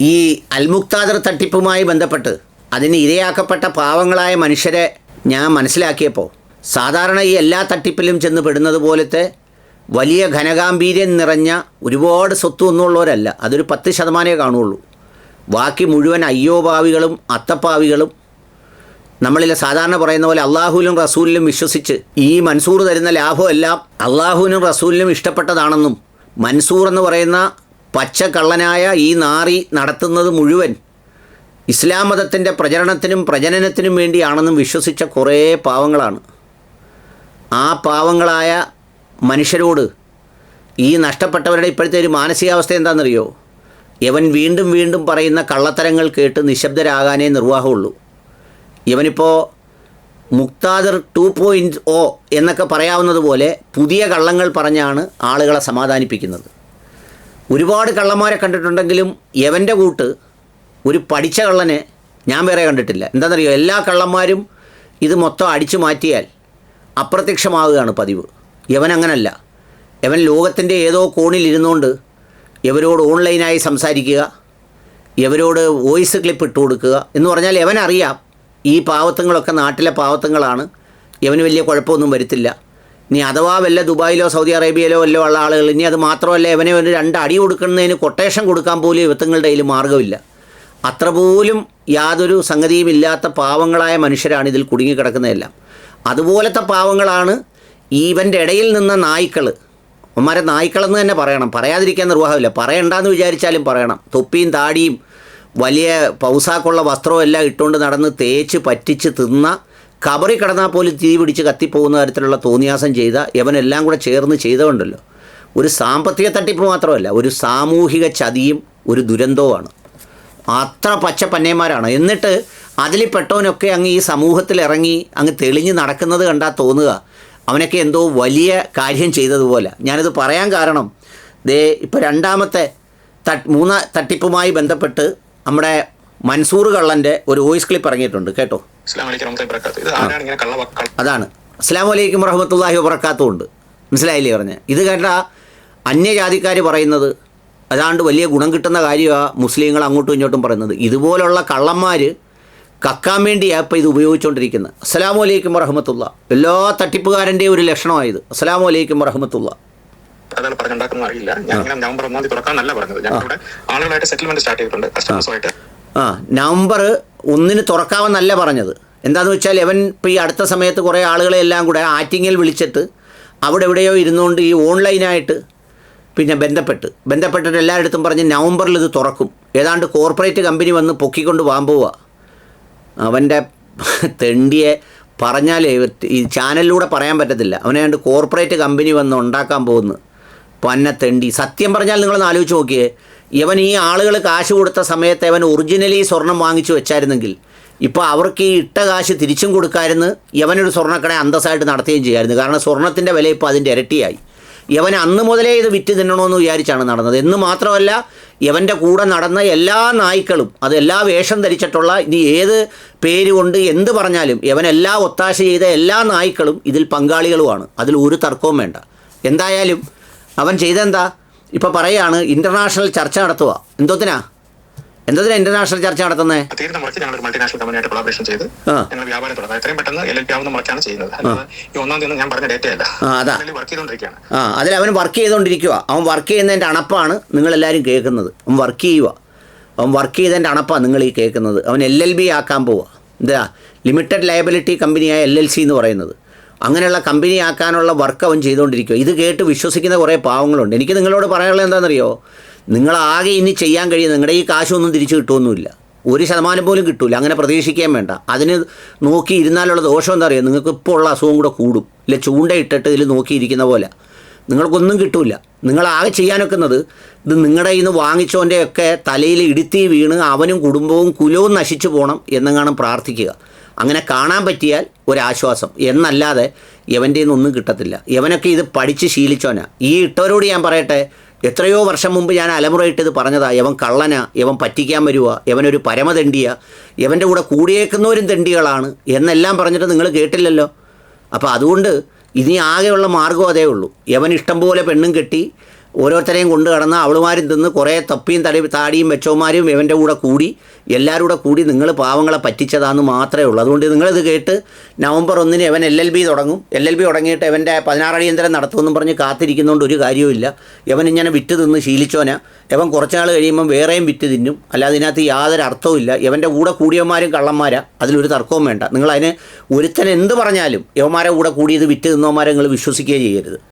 ഈ അൽമുക്താദർ തട്ടിപ്പുമായി ബന്ധപ്പെട്ട് അതിന് ഇരയാക്കപ്പെട്ട പാവങ്ങളായ മനുഷ്യരെ ഞാൻ മനസ്സിലാക്കിയപ്പോൾ സാധാരണ ഈ എല്ലാ തട്ടിപ്പിലും ചെന്ന് പെടുന്നത് പോലത്തെ വലിയ ഘനഗാംഭീര്യം നിറഞ്ഞ ഒരുപാട് സ്വത്ത് ഒന്നുമുള്ളവരല്ല അതൊരു പത്ത് ശതമാനമേ കാണുള്ളൂ. ബാക്കി മുഴുവൻ അയ്യോഭാവികളും അത്തപ്പാവികളും നമ്മളിലെ സാധാരണ പറയുന്ന പോലെ അള്ളാഹുലും റസൂലിലും വിശ്വസിച്ച് ഈ മൻസൂർ തരുന്ന ലാഭമെല്ലാം അള്ളാഹുവിനും റസൂലിനും ഇഷ്ടപ്പെട്ടതാണെന്നും മൻസൂർ എന്ന് പറയുന്ന പച്ചക്കള്ളനായ ഈ നാറി നടത്തുന്നത് മുഴുവൻ ഇസ്ലാം മതത്തിന്റെ പ്രചരണത്തിനും പ്രജനനത്തിനും വേണ്ടിയാണെന്നും വിശ്വസിച്ച കുറേ പാവങ്ങളാണ്. ആ പാവങ്ങളായ മനുഷ്യരോട് ഈ നഷ്ടപ്പെട്ടവരുടെ ഇപ്പോഴത്തെ ഒരു മാനസികാവസ്ഥ എന്താണെന്നറിയോ? യവൻ വീണ്ടും വീണ്ടും പറയുന്ന കള്ളത്തരങ്ങൾ കേട്ട് നിശബ്ദരാകാനേ നിർവാഹമുള്ളൂ. ഇവനിപ്പോൾ മുക്താദർ ടു പോയിന്റ് ഒ എന്നൊക്കെ പറയാവുന്നത് പോലെ പുതിയ കള്ളങ്ങൾ പറഞ്ഞാണ് ആളുകളെ സമാധാനിപ്പിക്കുന്നത്. ഒരുപാട് കള്ളന്മാരെ കണ്ടിട്ടുണ്ടെങ്കിലും യവന്റെ കൂട്ട് ഒരു പഠിച്ച കള്ളനെ ഞാൻ വേറെ കണ്ടിട്ടില്ല. എന്താണെന്നറിയോ? എല്ലാ കള്ളന്മാരും ഇത് മൊത്തം അടിച്ചു മാറ്റിയാൽ അപ്രത്യക്ഷമാവുകയാണ് പതിവ്. യവൻ അങ്ങനല്ല. യവൻ ലോകത്തിന്റെ ഏതോ കോണിൽ ഇരുന്നുകൊണ്ട് ഇവരോട് ഓൺലൈനായി സംസാരിക്കുക ഇവരോട് വോയിസ് ക്ലിപ്പ് ഇട്ട് കൊടുക്കുക എന്ന് പറഞ്ഞാൽ യവനറിയാം ഈ പാവത്തങ്ങളൊക്കെ നാട്ടിലെ പാവത്തങ്ങളാണ് യവന് വലിയ കുഴപ്പമൊന്നും വരുത്തില്ല. ഇനി അഥവാ വല്ല ദുബായിലോ സൗദി അറേബ്യയിലോ വല്ലോ ഉള്ള ആളുകൾ ഇനി അത് മാത്രമല്ല ഇവനെ ഒരു രണ്ട് അടി കൊടുക്കുന്നതിന് കൊട്ടേഷൻ കൊടുക്കാൻ പോലും ഇവത്തങ്ങളുടെ കയ്യിൽ മാർഗമില്ല അത്ര പോലും യാതൊരു സംഗതിയും ഇല്ലാത്ത പാവങ്ങളായ മനുഷ്യരാണ് ഇതിൽ കുടുങ്ങിക്കിടക്കുന്നതെല്ലാം. അതുപോലത്തെ പാവങ്ങളാണ് ഇവന്റെ ഇടയിൽ നിന്ന നായ്ക്കൾ അമ്മമാരെ നായ്ക്കളെന്ന് തന്നെ പറയണം. പറയാതിരിക്കാൻ നിർവാഹമില്ല. പറയണ്ടെന്ന് വിചാരിച്ചാലും പറയണം. തൊപ്പിയും താടിയും വലിയ പൗസാക്കുള്ള വസ്ത്രവും എല്ലാം ഇട്ടുകൊണ്ട് നടന്ന് തേച്ച് പറ്റിച്ച് തിന്ന കബറി കടന്നാൽ പോലും തീ പിടിച്ച് കത്തിപ്പോകുന്ന തരത്തിലുള്ള തോന്നിയാസം ചെയ്ത ഇവനെല്ലാം കൂടെ ചേർന്ന് ചെയ്തതുണ്ടല്ലോ ഒരു സാമ്പത്തിക തട്ടിപ്പ് മാത്രമല്ല ഒരു സാമൂഹിക ചതിയും ഒരു ദുരന്തവുമാണ്. അത്ര പച്ച പന്നേന്മാരാണ് എന്നിട്ട് അതിൽ പെട്ടവനൊക്കെ അങ്ങ് ഈ സമൂഹത്തിൽ ഇറങ്ങി അങ്ങ് തെളിഞ്ഞ് നടക്കുന്നത് കണ്ടാൽ തോന്നുക അവനൊക്കെ എന്തോ വലിയ കാര്യം ചെയ്തതുപോലെ. ഞാനിത് പറയാൻ കാരണം ദേ ഇപ്പോൾ രണ്ടാമത്തെ മൂന്ന തട്ടിപ്പുമായി ബന്ധപ്പെട്ട് നമ്മുടെ മൻസൂർ കള്ളന്റെ ഒരു വോയിസ് ക്ലിപ്പ് ഇറങ്ങിയിട്ടുണ്ട്. കേട്ടോ? അതാണ് അസ്സാം വലൈക്കും വറഹമത്തല്ലാഹി വബർക്കാത്തും ഉണ്ട് മനസ്സിലായില്ലേ പറഞ്ഞ? ഇത് കേട്ട അന്യജാതിക്കാർ പറയുന്നത് അതാണ്ട് വലിയ ഗുണം കിട്ടുന്ന കാര്യമാണ് മുസ്ലിങ്ങൾ അങ്ങോട്ടും ഇങ്ങോട്ടും പറയുന്നത്. ഇതുപോലുള്ള കള്ളന്മാർ കക്കാൻ വേണ്ടി ആപ്പ് ഇത് ഉപയോഗിച്ചുകൊണ്ടിരിക്കുന്നത് അസ്സാം വലൈക്കും വറഹമത്തുള്ള. എല്ലാ തട്ടിപ്പുകാരന്റെയും ഒരു ലക്ഷണമായത് അസ്സാം വലൈക്കും വറഹമത്തുള്ള. അതാണ് പറഞ്ഞുണ്ടാക്കുന്ന അറിയില്ല ഞാൻ നവംബർ ഒന്നാം തീയതി തുറക്കാനല്ല പറഞ്ഞത്. ഞങ്ങളിവിടെ ആളുകളായിട്ട് സെറ്റിൽമെന്റ് സ്റ്റാർട്ട് ചെയ്തിട്ടുണ്ട്. കസ്റ്റമേഴ്സുമായിട്ട് ആ നവംബർ ഒന്നിന് തുറക്കാമെന്നല്ല പറഞ്ഞത്. എന്താന്ന് വെച്ചാൽ ഇവൻ ഇപ്പോൾ ഈ അടുത്ത സമയത്ത് കുറേ ആളുകളെ എല്ലാം കൂടെ ആറ്റിങ്ങിൽ വിളിച്ചിട്ട് അവിടെ എവിടെയോ ഇരുന്നുകൊണ്ട് ഈ ഓൺലൈനായിട്ട് പിന്നെ ബന്ധപ്പെട്ട് ബന്ധപ്പെട്ടിട്ട് എല്ലായിടത്തും പറഞ്ഞ് നവംബറിൽ ഇത് തുറക്കും. ഏതാണ്ട് കോർപ്പറേറ്റ് കമ്പനി വന്ന് പൊക്കിക്കൊണ്ട് പോകാൻ പോവുക അവന്റെ തെണ്ടിയെ പറഞ്ഞാലേ ഈ ചാനലിലൂടെ പറയാൻ പറ്റത്തില്ല. അവനെ കണ്ട് കോർപ്പറേറ്റ് കമ്പനി വന്ന് ഉണ്ടാക്കാൻ പോകുന്നു. പന്ന തെണ്ടി. സത്യം പറഞ്ഞാൽ നിങ്ങളൊന്ന് ആലോചിച്ച് നോക്കിയേ. ഇവൻ ഈ ആളുകൾ കാശ് കൊടുത്ത സമയത്ത് അവൻ ഒറിജിനലി സ്വർണം വാങ്ങിച്ചു വെച്ചായിരുന്നെങ്കിൽ ഇപ്പോൾ അവർക്ക് ഈ ഇട്ട കാശ് തിരിച്ചും കൊടുക്കാമായിരുന്നു യവനൊരു സ്വർണക്കട അന്തസ്സായിട്ട് നടത്തുകയും ചെയ്യായിരുന്നു. കാരണം സ്വർണത്തിന്റെ വില ഇപ്പോൾ അതിന്റെ ഇരട്ടിയായി. യവൻ അന്ന് മുതലേ ഇത് വിറ്റ് തിന്നണമെന്ന് വിചാരിച്ചാണ് നടന്നത്. എന്ന് മാത്രമല്ല യവന്റെ കൂടെ നടന്ന എല്ലാ നായ്ക്കളും അത് എല്ലാ വേഷം ധരിച്ചിട്ടുള്ള ഇനി ഏത് പേര് കൊണ്ട് എന്ത് പറഞ്ഞാലും യവൻ എല്ലാ ഒത്താശ ചെയ്ത എല്ലാ നായ്ക്കളും ഇതിൽ പങ്കാളികളുമാണ്. അതിൽ ഒരു തർക്കവും വേണ്ട. എന്തായാലും അവൻ ചെയ്തെന്താ? ഇപ്പോൾ പറയാണ് ഇന്റർനാഷണൽ ചർച്ച നടത്തുക. എന്തോത്തിനാ? എന്തോത്തിനാ ഇന്റർനാഷണൽ ചർച്ച നടത്തുന്നത് തീരുന്ന മുറയ്ക്ക് ഞങ്ങൾ ഒരു മൾട്ടിനാഷണൽ കമ്പനിയായിട്ട് കൊളാബറേഷൻ ചെയ്ത്. ഞങ്ങൾ വ്യാപാരം തുടങ്ങാം. എത്രയും പെട്ടെന്ന് എൽ എൽ പി ആവുന്ന മുറയ്ക്കാണ് ചെയ്യുന്നത്. ഈ ഒന്നാം തീയതി ഞാൻ പറഞ്ഞ ഡേറ്റ അല്ല. വർക്ക് ചെയ്തുകൊണ്ടിരിക്കുകയാണ് ആ അതിൽ അവൻ വർക്ക് ചെയ്തുകൊണ്ടിരിക്കുക അവൻ വർക്ക് ചെയ്യുന്നതിന്റെ അണപ്പാണ് നിങ്ങൾ എല്ലാവരും കേൾക്കുന്നത്. അവൻ വർക്ക് ചെയ്യുക. അവൻ വർക്ക് ചെയ്തതിന്റെ അണപ്പാണ് നിങ്ങൾ ഈ കേൾക്കുന്നത്. അവൻ എൽ എൽ ബി ആക്കാൻ പോവുക. എന്താ? ലിമിറ്റഡ് ലയബിലിറ്റി കമ്പനിയായ എൽ എൽ സി എന്ന് പറയുന്നത്. അങ്ങനെയുള്ള കമ്പനി ആക്കാനുള്ള വർക്ക് അവൻ ചെയ്തുകൊണ്ടിരിക്കുക ഇത് കേട്ട് വിശ്വസിക്കുന്ന കുറേ പാവങ്ങളുണ്ട്. എനിക്ക് നിങ്ങളോട് പറയാനുള്ളത് എന്താണെന്നറിയോ? നിങ്ങളാകെ ഇനി ചെയ്യാൻ കഴിയും നിങ്ങളുടെ ഈ കാശൊന്നും തിരിച്ചു കിട്ടുമൊന്നുമില്ല ഒരു ശതമാനം പോലും കിട്ടില്ല അങ്ങനെ പ്രതീക്ഷിക്കാൻ വേണ്ട. അതിന് നോക്കി ഇരുന്നാലുള്ള ദോഷം എന്താ പറയുക നിങ്ങൾക്ക് ഇപ്പോൾ ഉള്ള അസുഖം കൂടെ കൂടും. ഇല്ല ചൂണ്ടയിട്ടിട്ട് ഇതിൽ നോക്കിയിരിക്കുന്ന പോലെ. നിങ്ങൾക്കൊന്നും കിട്ടില്ല നിങ്ങളാകെ ചെയ്യാനൊക്കുന്നത് ഇത് നിങ്ങളുടെ ഇന്ന് വാങ്ങിച്ചവന്റെയൊക്കെ തലയിൽ ഇടുത്തി വീണ് അവനും കുടുംബവും കുലവും നശിച്ചു പോകണം എന്നെങ്ങാനും പ്രാർത്ഥിക്കുക. അങ്ങനെ കാണാൻ പറ്റിയാൽ ഒരാശ്വാസം. എന്നല്ലാതെ യവന്റെ ഒന്നും കിട്ടത്തില്ല. യവനൊക്കെ ഇത് പഠിച്ച് ശീലിച്ചോനാ ഈ ഇട്ടവരോട് ഞാൻ പറയട്ടെ എത്രയോ വർഷം മുമ്പ് ഞാൻ അലമുറയിട്ട് ഇത് പറഞ്ഞതാ. യവൻ കള്ളനാ യവൻ പറ്റിക്കാൻ വരുക യവനൊരു പരമതെണ്ടിയ യവന്റെ കൂടെ കൂടിയേക്കുന്നവരും തെണ്ടികളാണ് എന്നെല്ലാം പറഞ്ഞിട്ട് നിങ്ങൾ കേട്ടില്ലല്ലോ. അപ്പോൾ അതുകൊണ്ട് ഇനി ആകെയുള്ള മാർഗം അതേ ഉള്ളൂ. യവൻ ഇഷ്ടം പോലെ പെണ്ണും കെട്ടി ഓരോരുത്തരെയും കൊണ്ട് കടന്ന് അവളുമാരും തിന്ന് കുറേ തപ്പിയും തടി താടിയും വെച്ചവന്മാരും ഇവന്റെ കൂടെ കൂടി എല്ലാവരും കൂടെ കൂടി നിങ്ങൾ പാവങ്ങളെ പറ്റിച്ചതാന്ന് മാത്രമേ ഉള്ളൂ. അതുകൊണ്ട് നിങ്ങളിത് കേട്ട് നവംബർ ഒന്നിന് ഇവൻ എൽ എൽ ബി തുടങ്ങും. എൽ എൽ ബി തുടങ്ങിയിട്ട് ഇവന്റെ പതിനാറടിയന്തരം നടത്തുമെന്നും പറഞ്ഞ് കാത്തിരിക്കുന്നതുകൊണ്ട് ഒരു കാര്യവുമില്ല. ഇവൻ ഇങ്ങനെ വിറ്റ് തിന്ന് ശീലിച്ചോനാ ഇവൻ കുറച്ച് നാൾ കഴിയുമ്പം വേറെയും വിറ്റ് തിന്നും. അല്ലാതെ ഇതിനകത്ത് യാതൊരു അർത്ഥവുമില്ല ഇവന്റെ കൂടെ കൂടിയവന്മാരും കള്ളന്മാരാ. അതിലൊരു തർക്കവും വേണ്ട. നിങ്ങൾ അതിന് ഒരുത്തൻ എന്ത് പറഞ്ഞാലും യവന്മാരെ കൂടെ കൂടി ഇത് വിറ്റ് തിന്നവന്മാരെ നിങ്ങൾ വിശ്വസിക്കുകയും ചെയ്യരുത്.